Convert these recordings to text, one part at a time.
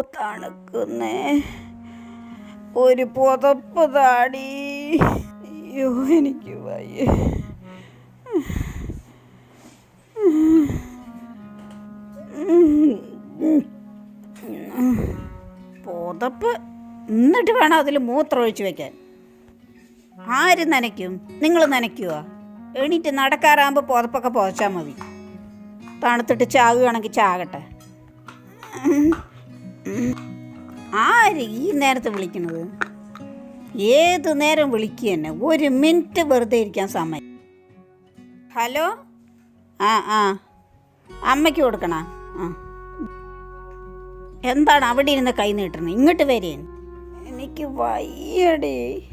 തണുക്കുന്നേ. ഒരു പുതപ്പ് താടി. അയ്യോ എനിക്ക് വയ്യ. പുതപ്പ് എന്നിട്ട് വേണം അതിൽ മൂത്രം ഒഴിച്ചു വെക്കാൻ. ആര് നനയ്ക്കും? നിങ്ങൾ നനയ്ക്കുവോ? എണീറ്റ് നടക്കാറാകുമ്പോൾ പുതപ്പൊക്കെ പുതച്ചാൽ മതി. തണുത്തിട്ട് ചാകുകയാണെങ്കിൽ ചാകട്ടെ. ആര് ഈ നേരത്തെ വിളിക്കണത് ഏത് നേരം വിളിക്കുക തന്നെ ഒരു മിനിറ്റ് വെറുതെ ഇരിക്കാൻ സമയം. ഹലോ? ആ ആ. അമ്മയ്ക്ക് കൊടുക്കണ? ആ. എന്താണ് അവിടെ ഇരുന്ന് കൈ നീട്ടണം? ഇങ്ങോട്ട് വരേ. എനിക്ക് വയ്യടി.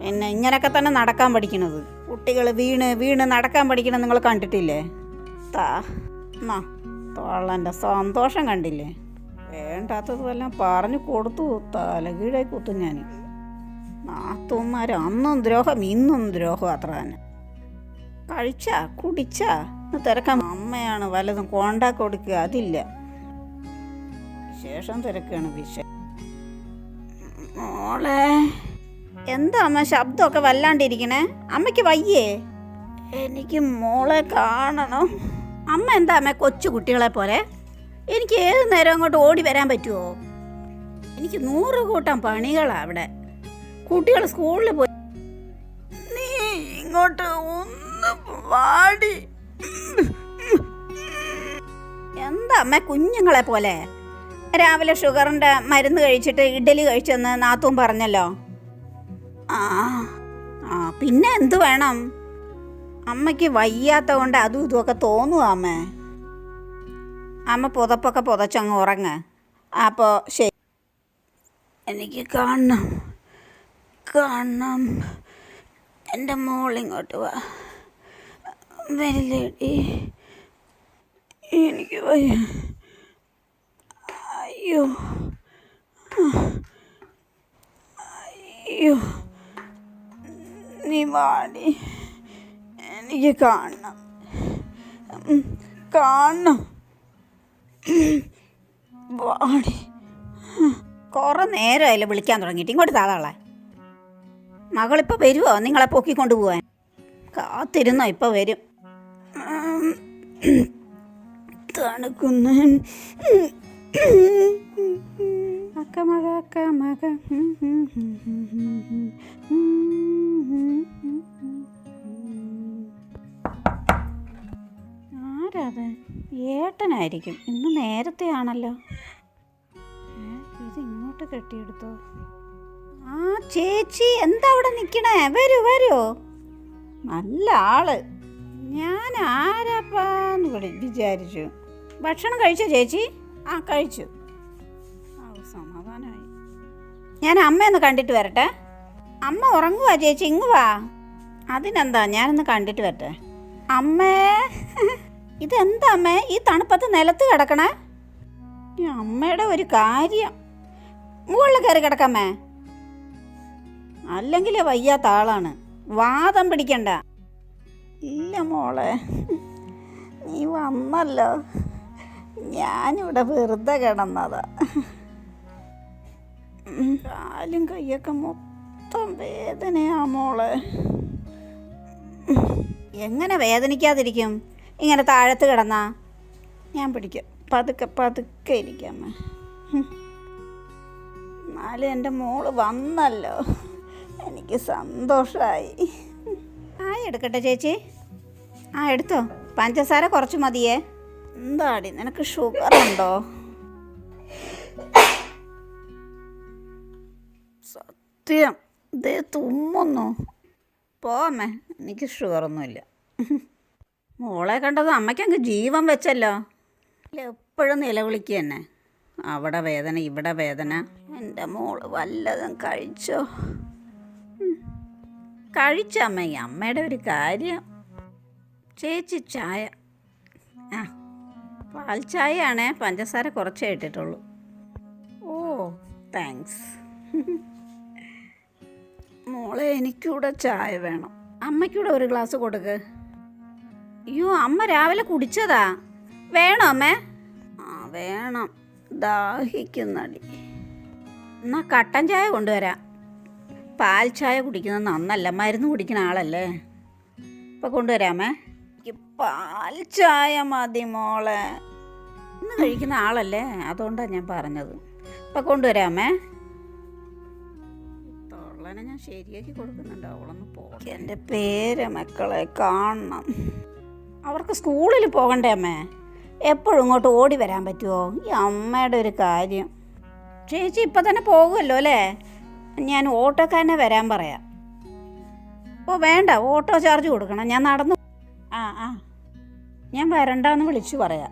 പിന്നെ ഇങ്ങനൊക്കെ തന്നെ നടക്കാൻ പഠിക്കണത്. കുട്ടികൾ വീണ് വീണ് നടക്കാൻ പഠിക്കണം നിങ്ങൾ കണ്ടിട്ടില്ലേ? താ. എന്നാ തോളന്റെ സന്തോഷം കണ്ടില്ലേ? വേണ്ടാത്തത് വല്ലതും പറഞ്ഞു കൊടുത്തു. തലകീഴായി കുത്തും ഞാൻ നാത്തൂന്മാർ അന്നും ദ്രോഹം ഇന്നും ദ്രോഹം അത്ര തന്നെ. കഴിച്ചാ കുടിച്ചാ തിരക്കാൻ അമ്മയാണ് വല്ലതും കോണ്ടാ കൊടുക്കുക അതില്ല. ശേഷം തിരക്കാണ് വിഷ മോളെ എന്താ അമ്മ ശബ്ദമൊക്കെ വല്ലാണ്ടിരിക്കണേ? അമ്മയ്ക്ക് വയ്യേ? എനിക്ക് മോളെ കാണണം. അമ്മ എന്താ അമ്മ കൊച്ചു കുട്ടികളെ പോലെ? എനിക്ക് ഏത് നേരം അങ്ങോട്ട് ഓടി വരാൻ പറ്റുമോ എനിക്ക് നൂറ് കൂട്ടം പണികളാണ് അവിടെ. കുട്ടികൾ സ്കൂളിൽ പോയി. നീ ഇങ്ങോട്ട് ഒന്ന് വാടി. എന്താ അമ്മ കുഞ്ഞുങ്ങളെ പോലെ? രാവിലെ ഷുഗറിന്റെ മരുന്ന് കഴിച്ചിട്ട് ഇഡ്ഡലി കഴിച്ചെന്ന് നാത്തും പറഞ്ഞല്ലോ. ആ ആ പിന്നെ എന്ത് വേണം? അമ്മയ്ക്ക് വയ്യാത്ത കൊണ്ട് അതും ഇതുമൊക്കെ തോന്നുക അമ്മേ പുതപ്പൊക്കെ പുതച്ചങ്ങ് ഉറങ്ങ്. അപ്പോൾ ശരി. എനിക്ക് കാണണം. കാണണം. എന്റെ മോളിങ്ങോട്ട് വാ. വരില്ലേടി. എനിക്ക് വയ്യ. അയ്യോ. അയ്യോ. നീ വാടി. എനിക്ക് കാണണം. കാണണം. കുറേ നേരമായില്ലേ വിളിക്കാൻ തുടങ്ങിയിട്ട്. ഇങ്ങോട്ട് താതാളെ മകളിപ്പോൾ വരുമോ നിങ്ങളെ പൊക്കിക്കൊണ്ട് പോവാൻ. കാത്തിരുന്നോ ഇപ്പോൾ വരും. തണുക്കുന്ന അക്കമക. ആരാത് ഏട്ടനായിരിക്കും. ഇന്ന് നേരത്തെ ആണല്ലോ ഇത് ഇങ്ങോട്ട് കെട്ടിയെടുത്തോ. ആ ചേച്ചി എന്താ അവിടെ നിൽക്കണേ വരൂ വരൂ. നല്ല ആൾ. ഞാൻ ആരാപ്പാന്ന് വിളി വിചാരിച്ചു. ഭക്ഷണം കഴിച്ചോ ചേച്ചി? ആ കഴിച്ചു. സമാധാനമായി ഞാൻ അമ്മയൊന്ന് കണ്ടിട്ട് വരട്ടെ. അമ്മ ഉറങ്ങുവാ ചേച്ചി. ഇങ്ങ് വാ. അതിനെന്താ? ഞാനൊന്ന് കണ്ടിട്ട് വരട്ടെ. അമ്മേ. ഇതെന്താ അമ്മേ ഈ തണുപ്പത്ത് നിലത്ത് കിടക്കണേ? അമ്മയുടെ ഒരു കാര്യം. മുകളിൽ കയറി കിടക്കാമേ. അല്ലെങ്കിൽ വയ്യാത്ത ആളാണ്. വാദം പിടിക്കണ്ട. ഇല്ല മോളെ. നീ വന്നല്ലോ. ഞാനിവിടെ വെറുതെ കിടന്നതാ. കാലും കൈയൊക്കെ മൊത്തം വേദനയാ മോളെ. എങ്ങനെ വേദനിക്കാതിരിക്കും? ഇങ്ങനെ താഴത്ത് കിടന്നാ? ഞാൻ പിടിക്കാം. പതുക്കെ പതുക്കെ ഇരിക്കാമേ എന്നാലും എന്റെ മോൾ വന്നല്ലോ. എനിക്ക് സന്തോഷമായി ആ എടുക്കട്ടെ ചേച്ചി? ആ എടുത്തോ. പഞ്ചസാര കുറച്ച് മതിയേ. എന്താടി നിനക്ക് ഷുഗർ ഉണ്ടോ? സത്യം ഇതേ തുമ്മുന്നു. പോമേ എനിക്ക് ഷുഗറൊന്നുമില്ല മോളെ കണ്ടത് അമ്മയ്ക്കങ്ങ് ജീവൻ വെച്ചല്ലോ. എപ്പോഴും നിലവിളിക്കുക തന്നെ അവിടെ വേദന ഇവിടെ വേദന. എന്റെ മോൾ വല്ലതും കഴിച്ചോ? ഉം. കഴിച്ച അമ്മ അമ്മയുടെ ഒരു കാര്യം. ചേച്ചി ചായ. ആ പാൽ ചായയാണേ പഞ്ചസാര കുറച്ചേ ഇട്ടിട്ടുള്ളൂ. ഓ താങ്ക്സ്. മോളെ എനിക്കൂടെ ചായ വേണം. അമ്മയ്ക്കൂടെ ഒരു ഗ്ലാസ് കൊടുക്ക്. അയ്യോ അമ്മ രാവിലെ കുടിച്ചതാ. വേണോ അമ്മേ? ആ വേണം. ദാഹിക്കുന്നടി. എന്നാ കട്ടൻ ചായ കൊണ്ടുവരാം. പാൽ ചായ കുടിക്കുന്നത് നന്നല്ല മരുന്ന് കുടിക്കുന്ന ആളല്ലേ? ഇപ്പം കൊണ്ടുവരാമേ. എനിക്ക് പാൽ ചായ മതി മോളെ. ഇന്ന് കഴിക്കുന്ന ആളല്ലേ? അതുകൊണ്ടാണ് ഞാൻ പറഞ്ഞത്. ഇപ്പം കൊണ്ടുവരാമേ. തൊള്ളനെ ഞാൻ ശരിയാക്കി കൊടുക്കുന്നുണ്ട്. അവളൊന്ന് പോ എന്റെ പേര് മക്കളെ കാണണം. അവർക്ക് സ്കൂളിൽ പോകണ്ടേ അമ്മേ? എപ്പോഴും ഇങ്ങോട്ട് ഓടി വരാൻ പറ്റുമോ ഈ അമ്മയുടെ ഒരു കാര്യം. ചേച്ചി ഇപ്പം തന്നെ പോകുമല്ലോ അല്ലേ? ഞാൻ ഓട്ടോക്കാരനെ വരാൻ പറയാം. ഓ വേണ്ട. ഓട്ടോ ചാർജ് കൊടുക്കണം. ഞാൻ നടന്നു. ആ ആ. ഞാൻ വരണ്ടെന്ന് വിളിച്ചു പറയാം.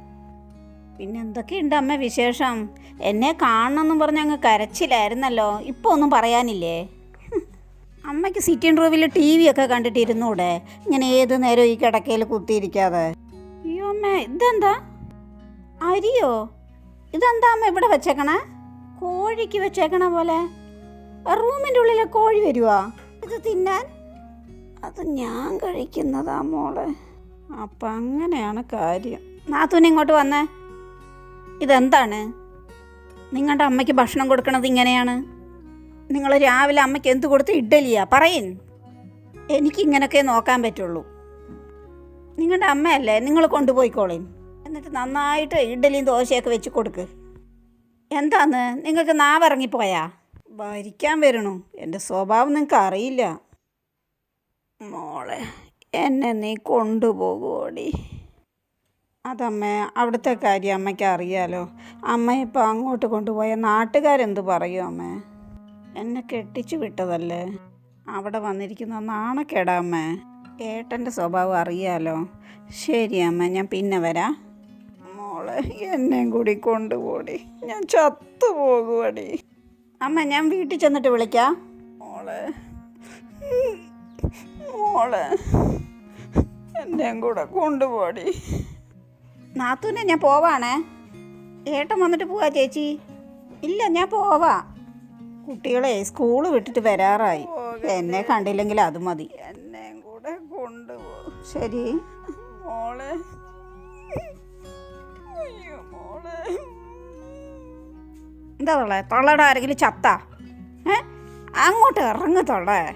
പിന്നെ എന്തൊക്കെയുണ്ട് അമ്മ വിശേഷം? എന്നെ കാണണമെന്നും പറഞ്ഞ് അങ്ങ് കരച്ചിലായിരുന്നല്ലോ. ഇപ്പോൾ ഒന്നും പറയാനില്ലേ. അമ്മയ്ക്ക് സിറ്റിംഗ് റൂമിൽ ടി വി ഒക്കെ കണ്ടിട്ടിരുന്നൂടെ? ഇങ്ങനെ ഏത് നേരം ഈ കിടക്കയിൽ കുത്തിയിരിക്കാതെ. അയ്യോ അമ്മ ഇതെന്താ? അരിയോ? ഇതെന്താ അമ്മ ഇവിടെ വെച്ചേക്കണ? കോഴിക്ക് വെച്ചേക്കണ പോലെ. റൂമിന്റെ ഉള്ളിൽ കോഴി വരുവാ? ഇത് തിന്നാൻ? അത് ഞാൻ കഴിക്കുന്നതാ മോളെ. അപ്പം അങ്ങനെയാണ് കാര്യം. നാത്തൂനെ ഇങ്ങോട്ട് വന്നേ. ഇതെന്താണ്? നിങ്ങളുടെ അമ്മയ്ക്ക് ഭക്ഷണം കൊടുക്കണത് ഇങ്ങനെയാണ്? നിങ്ങൾ രാവിലെ അമ്മയ്ക്ക് എന്ത് കൊടുത്ത് ഇഡ്ഡലിയാ? പറയിൻ എനിക്കിങ്ങനൊക്കെ നോക്കാൻ പറ്റുള്ളൂ. നിങ്ങളുടെ അമ്മയല്ലേ? നിങ്ങൾ കൊണ്ടുപോയിക്കോളീൻ എന്നിട്ട് നന്നായിട്ട് ഇഡ്ഡലിയും ദോശയൊക്കെ വെച്ച് കൊടുക്ക്. എന്താന്ന്? നിങ്ങൾക്ക് നാവിറങ്ങിപ്പോയാ? ഭരിക്കാൻ വരണു. എന്റെ സ്വഭാവം നിങ്ങൾക്ക് അറിയില്ല. മോളെ എന്നെ നീ കൊണ്ടുപോകൂടി അതമ്മ അവിടുത്തെ കാര്യം അമ്മയ്ക്ക് അറിയാലോ. അമ്മ ഇപ്പോൾ അങ്ങോട്ട് കൊണ്ടുപോയ നാട്ടുകാരെന്ത് പറയും അമ്മ? എന്നെ കെട്ടിച്ചു വിട്ടതല്ലേ? അവിടെ വന്നിരിക്കുന്ന നാണക്കേടാ അമ്മ. ഏട്ടന്റെ സ്വഭാവം അറിയാലോ. ശരി അമ്മ ഞാൻ പിന്നെ വരാം. മോളെ എന്നെയും കൂടി കൊണ്ടുപോടി. ഞാൻ ചത്തുപോകുവടി. അമ്മ ഞാൻ വീട്ടിൽ ചെന്നിട്ട് വിളിക്കാം. മോളെ മോളെ എന്നെയും കൂടെ കൊണ്ടുപോടി. നാത്തൂനെ ഞാൻ പോവാണേ. ഏട്ടൻ വന്നിട്ട് പോവാ ചേച്ചി. ഇല്ല ഞാൻ പോവാ. കുട്ടികളെ സ്കൂൾ വിട്ടിട്ട് വരാറായി. എന്നെ കണ്ടില്ലെങ്കിൽ അത് മതി. എന്നെയും കൂടെ കൊണ്ടുപോകും. ശരി. മോളെ. മോളെ. എന്താ തൊള്ളേ? തൊള്ളയുടെ ആരെങ്കിലും ചത്ത? ഏ? അങ്ങോട്ട് ഇറങ്ങ് തൊള്ളേ.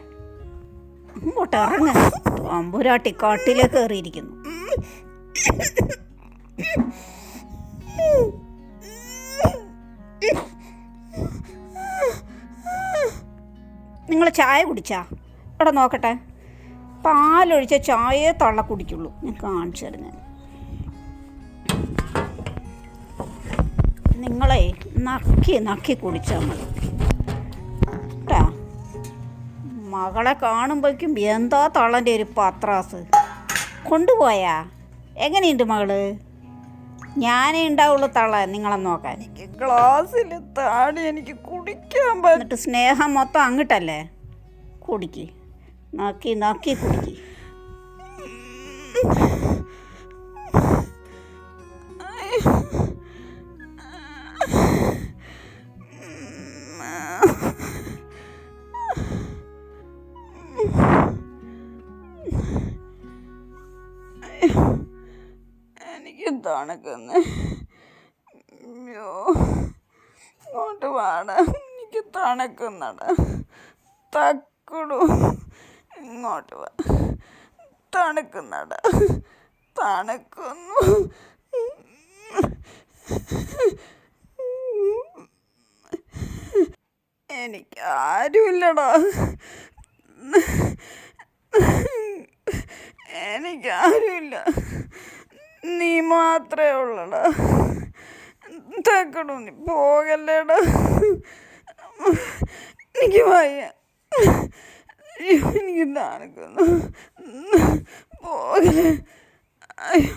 അങ്ങോട്ട് ഇറങ്ങ്. അമ്പുരാട്ടി കാട്ടിലേക്ക് കയറിയിരിക്കുന്നു നിങ്ങൾ ചായ കുടിച്ചാ? ഇവിടെ നോക്കട്ടെ. പാലൊഴിച്ച ചായയെ തള്ള കുടിക്കുള്ളൂ. ഞാൻ കാണിച്ചു തരുന്നത് നിങ്ങളെ നക്കി നക്കി കുടിച്ചാൽ മതി. കേട്ടാ മകളെ കാണുമ്പോഴേക്കും എന്താ തള്ളന്റെ ഒരു പത്രാസ്? കൊണ്ടുപോയാ? എങ്ങനെയുണ്ട് മകൾ? ഞാനേ ഉണ്ടാവുള്ളൂ തള. നിങ്ങളെ നോക്കാൻ. എനിക്ക് ഗ്ലാസ്സിൽ താടി എനിക്ക് കുടിക്കാൻ എന്നിട്ട് സ്നേഹം മൊത്തം അങ്ങോട്ടല്ലേ? കുടിക്ക്. നോക്കി നോക്കി കുടിക്ക്. എനിക്ക് തണുക്കുന്നു അയ്യോ ഇങ്ങോട്ട് വാട. എനിക്ക് തണുക്കുന്നട. തക്കുടു. ഇങ്ങോട്ട് വാ. തണുക്കുന്നട. തണുക്കുന്നു. എനിക്ക് ആരുമില്ലടാ. എനിക്കാരുമില്ല നീ മാത്രമേ ഉള്ളടാ. തക്കടു നീ പോകല്ലേടാ. എനിക്ക് വയ്യ. എനിക്ക് തണുക്കുന്നു പോകലേ അയ്യോ.